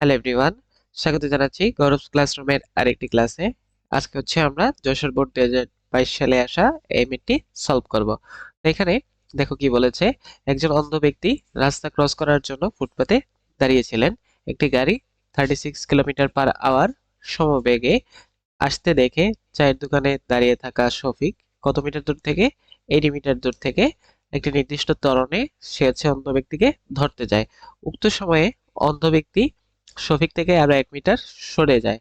Hello everyone স্বাগত জানাচ্ছি গৌরব ক্লাসরুমের আরেকটি ক্লাসে। আজকে হচ্ছে আমরা যশোর বোর্ড দুই হাজার বাইশ সালে আসা এই মিটটি সলভ করব। তো এখানে দেখো কি বলেছে, একজন অন্ধ ব্যক্তি রাস্তা ক্রস করার জন্য ফুটপাতে দাঁড়িয়েছিলেন। একটি গাড়ি thirty six kilometre per hour সমবেগে আসতে দেখে চায়ের দোকানে দাঁড়িয়ে থাকা শফিক কত মিটার দূর থেকে এইটি মিটার দূর থেকে একটি নির্দিষ্ট ত্বরণে সে হচ্ছে অন্ধ ব্যক্তিকে ধরতে যায়। উক্ত সময়ে অন্ধ ব্যক্তি শফিক থেকে আরও এক মিটার সরে যায়।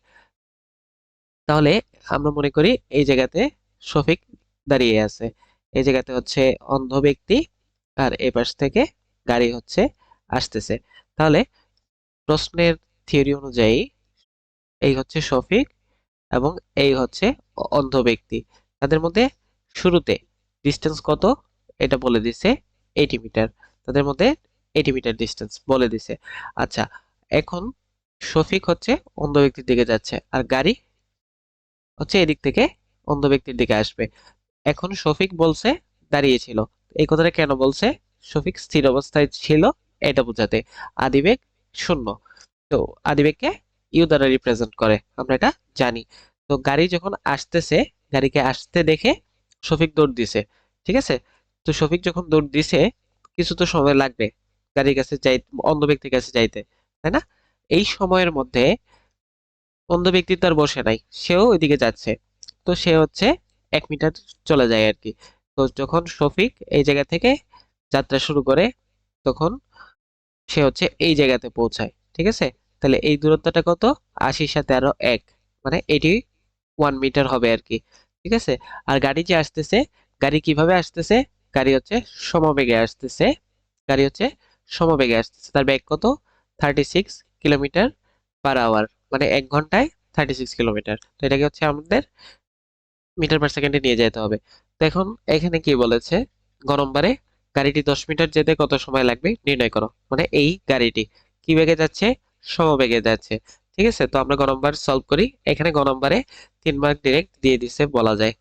তাহলে আমরা মনে করি এই জায়গাতে শফিক দাঁড়িয়ে আছে। এই জায়গাতে হচ্ছে অন্ধ ব্যক্তি আর এই পাশ থেকে গাড়ি হচ্ছে আসতেছে। তাহলে প্রশ্নের থিওরি অনুযায়ী এই হচ্ছে শফিক এবং এই হচ্ছে অন্ধ ব্যক্তি। তাদের মধ্যে শুরুতে ডিস্টেন্স কত? এটা বলে দিছে এইটি মিটার তাদের মধ্যে এইটি মিটার ডিস্টেন্স বলে দিছে। আচ্ছা এখন শফিক হচ্ছে অন্ধ ব্যক্তির দিকে যাচ্ছে আর গাড়ি হচ্ছে এদিক থেকে অন্ধ ব্যক্তির দিকে আসবে। এখন শফিক বলছে দাঁড়িয়ে ছিল। এই কথাটা কেন বলছে? শফিক স্থির অবস্থায় ছিল এটা বোঝাতে। আদিবেগ শূন্য। তো আদিবেগকে ইউ দ্বারা রিপ্রেজেন্ট করে, আমরা এটা জানি। তো গাড়ি যখন আসতেছে, গাড়িকে আসতে দেখে শফিক দৌড় দিছে, ঠিক আছে? তো শফিক যখন দৌড় দিছে, কিছু তো সময় লাগবে গাড়ির কাছে অন্ধ ব্যক্তির কাছে যাইতে, তাই না? এই সময়ের মধ্যে অন্ধ ব্যক্তি তো আর বসে নাই, সেও ওইদিকে যাচ্ছে। তো সে হচ্ছে এক মিটার চলে যায় আর কি। তো যখন শফিক এই জায়গা থেকে যাত্রা শুরু করে, তখন সে হচ্ছে এই জায়গাতে পৌঁছায়, ঠিক আছে? তাহলে এই দূরত্বটা কত? আশির সাথে আরও এক মানে এটি ওয়ান মিটার হবে আর কি, ঠিক আছে? আর গাড়ি যে আসতেছে, গাড়ি কীভাবে আসতেছে? গাড়ি হচ্ছে সমবেগে আসতেছে, গাড়ি হচ্ছে সমবেগে আসতেছে। তার ব্যাগ কত? Thirty six kilometre per hour মানে এক ঘন্টায় থার্টি সিক্স কিলোমিটার। তো এটাকে হচ্ছে আমাদের মিটার পার সেকেন্ডে নিয়ে যেতে হবে। তো এখন এখানে কি বলেছে? গ নম্বরে, গাড়িটি দশ মিটার যেতে কত সময় লাগবে? নির্ণয় করো। মানে এই গাড়িটি। কি বেগে যাচ্ছে? সমবেগে যাচ্ছে। ঠিক আছে? তো আমরা গ নম্বর সলভ করি। এখানে গ নম্বরে তিন মার্ক ডিরেক্ট দিয়ে দিছে বলা যায়।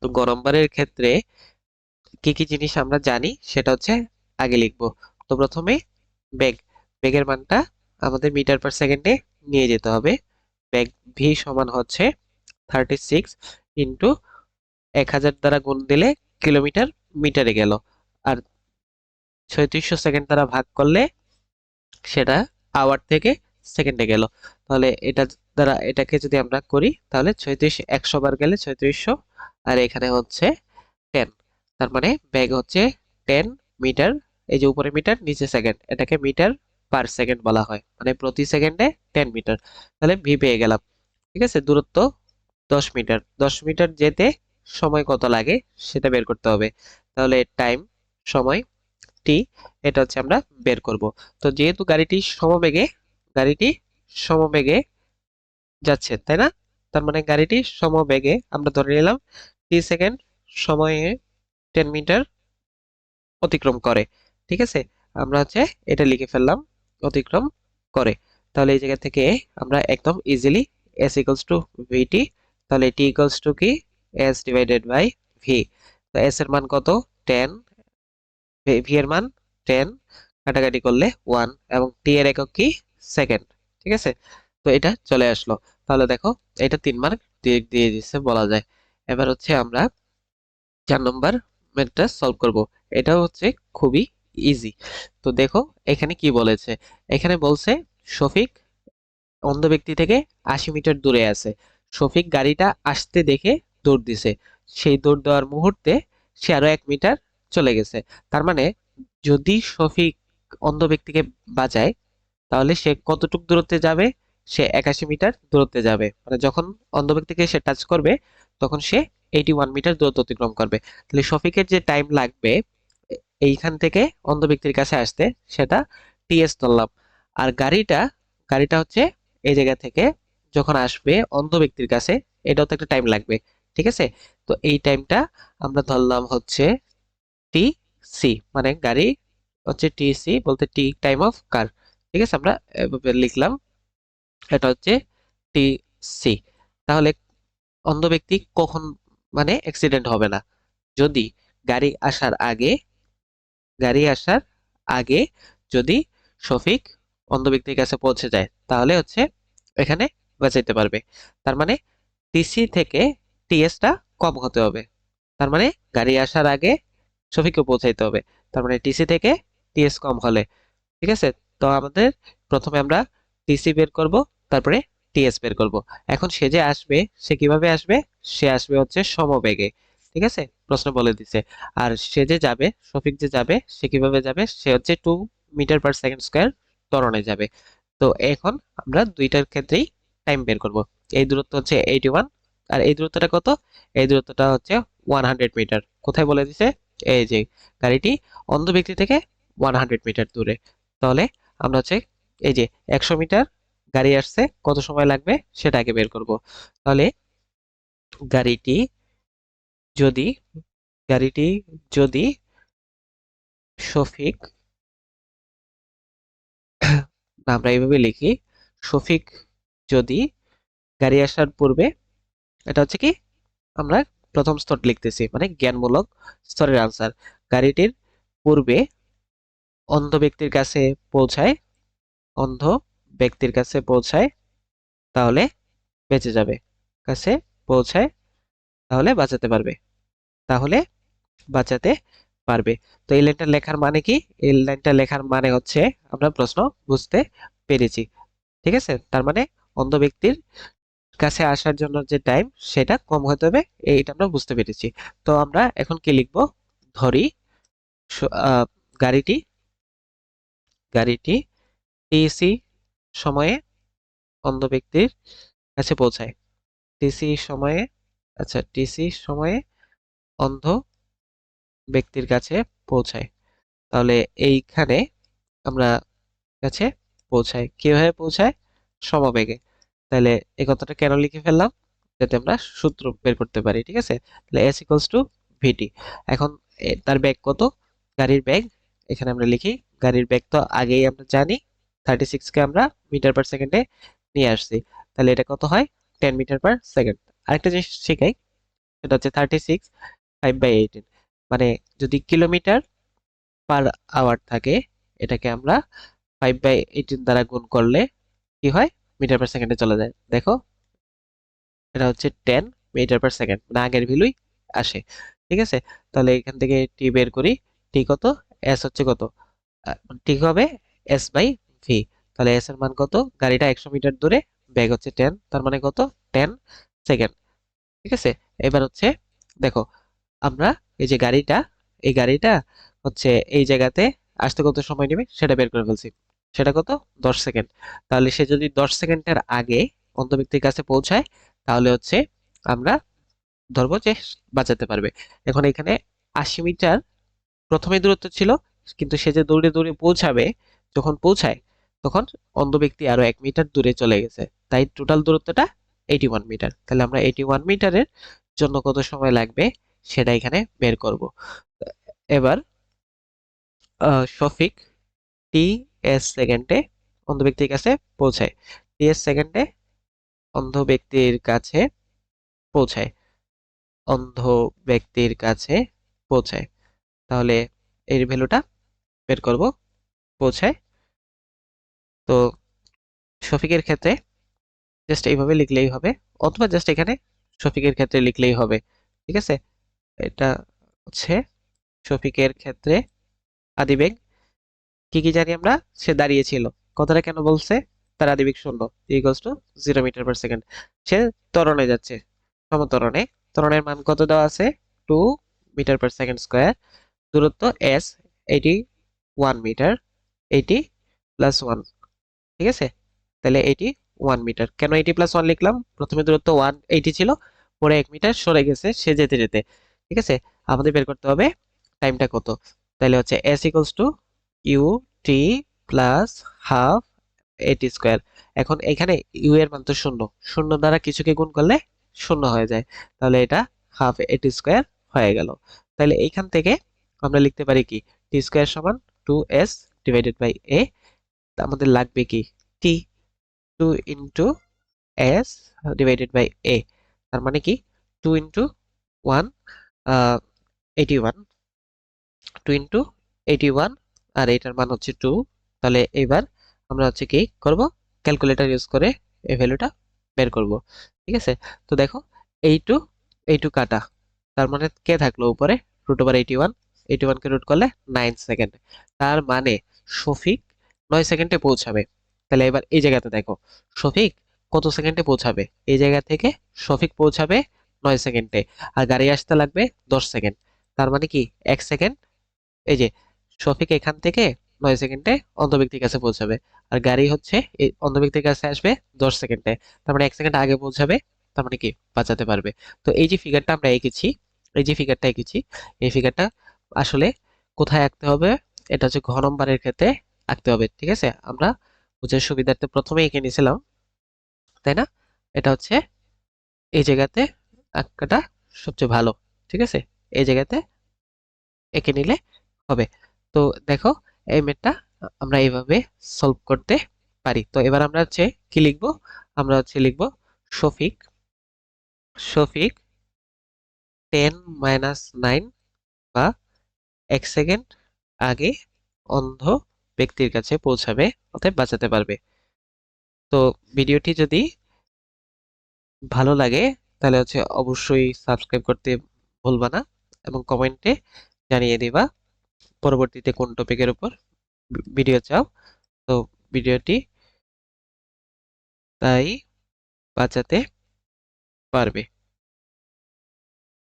তো গ নম্বরের ক্ষেত্রে কি কি জিনিস আমরা জানি? সেটা হচ্ছে আগে লিখব। তো প্রথমে বেগ। বেগের মানটা আমাদের মিটার পার সেকেন্ডে নিয়ে যেতে হবে। ব্যাগ ভি সমান হচ্ছে থার্টি সিক্স ইন্টু এক হাজার দ্বারা গুণ দিলে কিলোমিটার মিটারে গেল। আর ছয়ত্রিশশো সেকেন্ড দ্বারা ভাগ করলে সেটা আওয়ার থেকে সেকেন্ডে গেল। তাহলে এটা দ্বারা এটাকে যদি আমরা করি, তাহলে ছয়ত্রিশ একশো বার গেলে ছয়ত্রিশশো, আর এখানে হচ্ছে টেন তার মানে ব্যাগ হচ্ছে টেন মিটার, এই যে উপরে মিটার, নিচে সেকেন্ড। এটাকে মিটার পার সেকেন্ড বলা হয়। মানে প্রতি সেকেন্ডে টেন মিটার তাহলে ভি পেয়ে গেলাম। ঠিক আছে? দূরত্ব দশ মিটার দশ মিটার যেতে সময় কত লাগে সেটা বের করতে হবে। তাহলে টাইম সময় টি এটা হচ্ছে আমরা বের করব। তো যেহেতু গাড়িটি সমবেগে গাড়িটি সমবেগে যাচ্ছে, তাই না? তার মানে গাড়িটি সমবেগে, আমরা ধরে নিলাম টি সেকেন্ড সময়ে টেন মিটার অতিক্রম করে। ঠিক আছে? আমরা হচ্ছে এটা লিখে ফেললাম। অতিক্রম করে। তাহলে এই জায়গা থেকে আমরা একদম easily S equals to v t তাহলে টি ইকুয়ালস টু কি? এস ডিভাইডেড বাই ভি তো এস এর মান কত? টেন ভি এর মান টেন কাটাকাটি করলে ওয়ান এবং টি এর একক কি? সেকেন্ড ঠিক আছে? তো এটা চলে আসলো। তাহলে দেখো, এটা তিন মার্ক দিয়ে দিয়ে দিচ্ছে বলা যায়। এবার হচ্ছে আমরা চার নম্বর ম্যাথটা সলভ করব। এটা হচ্ছে খুবই ইজি তো দেখো, এখানে কি বলেছে? এখানে বলছে, শফিক অন্ধ ব্যক্তি থেকে আশি মিটার দূরে আছে। শফিক গাড়িটা আসতে দেখে দৌড় দিছে। সেই দৌড় দেওয়ার মুহূর্তে সে আরও এক মিটার চলে গেছে। তার মানে যদি শফিক অন্ধ ব্যক্তিকে বাঁচায়, তাহলে সে কতটুক দূরত্বে যাবে? সে একাশি মিটার দূরত্বে যাবে। মানে যখন অন্ধ ব্যক্তিকে সে টাচ করবে, তখন সে এইটি ওয়ান মিটার দূরত্ব অতিক্রম করবে। তাহলে শফিকের যে টাইম লাগবে এইখান থেকে অন্ধ ব্যক্তির কাছে আসতে সেটা টিএস ধরলাম আর গাড়িটা গাড়িটা হচ্ছে এই জায়গা থেকে যখন আসবে অন্ধ ব্যক্তির কাছে, এটাও তো একটা টাইম লাগবে, ঠিক আছে? তো এই টাইমটা আমরা ধরলাম হচ্ছে টি সি মানে গাড়ি হচ্ছে টি সি বলতে টি টাইম অফ কার ঠিক আছে? আমরা লিখলাম, এটা হচ্ছে টি সি তাহলে অন্ধ ব্যক্তি কখন মানে অ্যাক্সিডেন্ট হবে না। যদি গাড়ি আসার আগে গাড়ি আসার আগে যদি শফিক অন্ধ ব্যক্তির কাছে পৌঁছে যায়, তাহলে হচ্ছে এখানে বাঁচাইতে পারবে। তার মানে টিসি থেকে টিএসটা কম হতে হবে। তার মানে গাড়ি আসার আগে শফিককে পৌঁছাইতে হবে। তার মানে টিসি থেকে টিএস কম হলে। ঠিক আছে? তো আমাদের প্রথমে আমরা টিসি বের করব, তারপরে টিএস বের করব। এখন সে যে আসবে, সে কীভাবে আসবে? সে আসবে হচ্ছে সমবেগে। ঠিক আছে? প্রশ্ন বলে দিছে। আর সে যে যাবে, শফিক যে যাবে, সে কীভাবে যাবে? সে হচ্ছে two metre per second square ত্বরণে যাবে। তো এখন আমরা দুইটার ক্ষেত্রেই টাইম বের করব। এই দূরত্ব হচ্ছে এইটি ওয়ান আর এই দূরত্বটা কত? এই দূরত্বটা হচ্ছে ওয়ান হান্ড্রেড মিটার কোথায় বলে দিছে? এই যে গাড়িটি অন্ধ ব্যক্তি থেকে ওয়ান হান্ড্রেড মিটার দূরে। তাহলে আমরা হচ্ছে এই যে একশো মিটার গাড়ি আসছে, কত সময় লাগবে? সেটা আগে বের করব। তাহলে গাড়িটি যদি গাড়িটি যদি শফিক আমরা এইভাবে লিখি শফিক যদি গাড়ি আসার পূর্বে, এটা হচ্ছে কি, আমরা প্রথম স্তর লিখতেছি মানে জ্ঞানমূলক স্তরের আনসার গাড়িটির পূর্বে অন্ধ ব্যক্তির কাছে পৌঁছায়, অন্ধ ব্যক্তির কাছে পৌঁছায়, তাহলে বেঁচে যাবে। কাছে পৌঁছায়, তাহলে বাঁচাতে পারবে। তাহলে বাঁচাতে পারবে। তো এই লাইনটা লেখার মানে কি? এই লাইনটা লেখার মানে হচ্ছে আমরা প্রশ্ন বুঝতে পেরেছি। ঠিক আছে? তার মানে অন্ধ ব্যক্তির কাছে আসার জন্য যে টাইম সেটা কম হতে হবে, এইটা আমরা বুঝতে পেরেছি। তো আমরা এখন কি লিখব? ধরি গাড়িটি গাড়িটি টিসি সময়ে অন্ধ ব্যক্তির কাছে পৌঁছায়। টিসি সময়ে আচ্ছা টিসি সময়ে অন্ধ ব্যক্তির কাছে পৌঁছায়। তাহলে এইখানে আমরা কাছে পৌঁছায় কীভাবে পৌঁছায়? সমবেগে। তাহলে এই কথাটা কেন লিখে ফেললাম? যাতে আমরা সূত্র বের করতে পারি, ঠিক আছে? তাহলে এস ইকুয়ালস টু ভিটি এখন তার ব্যাগ কত? গাড়ির ব্যাগ। এখানে আমরা লিখি, গাড়ির ব্যাগ তো আগেই আমরা জানি থার্টি সিক্সকে আমরা মিটার পার সেকেন্ডে নিয়ে আসছি। তাহলে এটা কত হয়? Ten metre per second. আরেকটা জিনিস শেখাই, সেটা হচ্ছে thirty six five by eighteen মানে যদি কিলোমিটার পার আওয়ার থাকে, এটাকে আমরা ফাইভ বাই এইটিন দ্বারা গুণ করলে কি হয়? মিটার পার সেকেন্ডে চলে যায়। দেখো, এটা হচ্ছে টেন মিটার পার সেকেন্ড মানে আগের ভ্যালুই আসে। ঠিক আছে? তাহলে এখান থেকে টি বের করি টি কত? এস হচ্ছে কত? টি হবে এস বাই ভি তাহলে এস এর মান কত? গাড়িটা একশো মিটার দূরে, ব্যাগ হচ্ছে টেন তার মানে কত? টেন সেকেন্ড ঠিক আছে? এবার হচ্ছে, দেখো আমরা এই যে গাড়িটা, এই গাড়িটা হচ্ছে এই জায়গাতে আসতে কত সময় নেবে সেটা বের করে ফেলছি। সেটা কত? দশ সেকেন্ড। তাহলে সে যদি দশ সেকেন্ডের আগে অন্ধ ব্যক্তির কাছে পৌঁছায়, তাহলে হচ্ছে আমরা ধরবো যে বাঁচাতে পারবে। এখন এখানে আশি মিটার প্রথমে দূরত্ব ছিল, কিন্তু সে যে দৌড়ে দৌড়ে পৌঁছাবে, যখন পৌঁছায়, তখন অন্ধ ব্যক্তি আরও এক মিটার দূরে চলে গেছে। তাই টোটাল দূরত্বটা এইটি ওয়ান মিটার তাহলে আমরা এইটি ওয়ান মিটারের জন্য কত সময় লাগবে? সেটা এখানে বের করব। এবার শফিক টি এস সেকেন্ডে অন্ধ ব্যক্তির কাছে পৌঁছায়। টি এস সেকেন্ডে অন্ধ ব্যক্তির কাছে পৌঁছায়। অন্ধ ব্যক্তির কাছে পৌঁছায়। তাহলে এর ভ্যালুটা বের করব। পৌঁছায়। তো শফিকের ক্ষেত্রে জাস্ট এইভাবে লিখলেই হবে, অথবা জাস্ট এখানে শফিকের ক্ষেত্রে লিখলেই হবে। ঠিক আছে? এটা হচ্ছে শফিকের ক্ষেত্রে আদিবেগ। কি কি জানি আমরা? সে দাঁড়িয়েছিল। কথাটা কেন বলছে? তার আদিবেগ শূন্য equals to zero metre per second সে ত্বরণে যাচ্ছে সমত্বরণে ত্বরণের মান কত দেওয়া আছে? Two metre per second square দূরত্ব s eighty one metre eighty plus one ঠিক আছে? তাহলে এইটি ওয়ান মিটার কেন এইটি প্লাস ওয়ান লিখলাম? প্রথমে দূরত্ব ওয়ান এইটি ছিল। পরে এক মিটার সরে গেছে, সে যেতে যেতে। ঠিক আছে? আমাদের বের করতে হবে টাইমটা কত? তাহলে হচ্ছে s equals to u t plus half a t square এখন এখানে ইউ এর মান তো শূন্য। শূন্য দ্বারা কিছুকে গুণ করলে শূন্য হয়ে যায়। তাহলে এটা হাফ এটি স্কোয়ার হয়ে গেল। তাহলে এইখান থেকে আমরা লিখতে পারি কি? টি স্কোয়ার সমান two s divided by a আমাদের লাগবে কি? T two into s divided by a তার মানে কি? Two into one eighty one two eighty one আর এটার মান হচ্ছে টু তাহলে এবার আমরা হচ্ছে কি করব? ক্যালকুলেটর ইউজ করে এই ভ্যালুটা বের করব। ঠিক আছে? তো দেখো এই টু এই টু কাটা। তার মানে কে থাকল উপরে? Root over eighty one eighty ওয়ানকে রুট করলে নাইন সেকেন্ড তার মানে শফিক নয় সেকেন্ডে পৌঁছাবে। তাহলে এবার এই জায়গাতে দেখো শফিক কত সেকেন্ডে পৌঁছাবে? এই জায়গা থেকে শফিক পৌঁছাবে নয় সেকেন্ডে। আর গাড়ি আসতে লাগবে দশ সেকেন্ড। তার মানে কি? এক সেকেন্ড। এই যে, শফিক এখান থেকে নয় সেকেন্ডে অন্ধ ব্যক্তির কাছে পৌঁছাবে। আর গাড়ি হচ্ছে এই অন্ধ ব্যক্তির কাছে আসবে দশ সেকেন্ডে। তার মানে এক সেকেন্ড আগে পৌঁছাবে, তার মানে কি? বাঁচাতে পারবে। তো এই যে ফিগারটা আমরা এঁকেছি, এই যে ফিগারটা এঁকেছি, এই ফিগারটা আসলে কোথায় আঁকতে হবে? এটা হচ্ছে ঘ নম্বরের ক্ষেত্রে আঁকতে হবে, ঠিক আছে? আমরা বুঝার সুবিধার্থে প্রথমে এঁকে নিয়েছিলাম, তাই না? এটা হচ্ছে এই জায়গাতে আঁকাটা সবচেয়ে ভালো, ঠিক আছে? এই জায়গাতে এঁকে নিলে হবে। তো দেখো, এই ম্যাথটা আমরা এইভাবে সলভ করতে পারি। তো এবার আমরা হচ্ছে কি লিখব? আমরা হচ্ছে লিখব Shafiq Shafiq ten minus nine বা এক সেকেন্ড আগে অন্ধ ব্যক্তির কাছে পৌঁছাবে, অতএব বাঁচাতে পারবে। তো ভিডিওটি যদি ভালো লাগে তাহলে হচ্ছে অবশ্যই সাবস্ক্রাইব করতে ভুলবা না এবং কমেন্টে জানিয়ে দিবা পরবর্তীতে কোন টপিকের উপর ভিডিও চাও। তো ভিডিওটি তাই বাঁচাতে পারবে।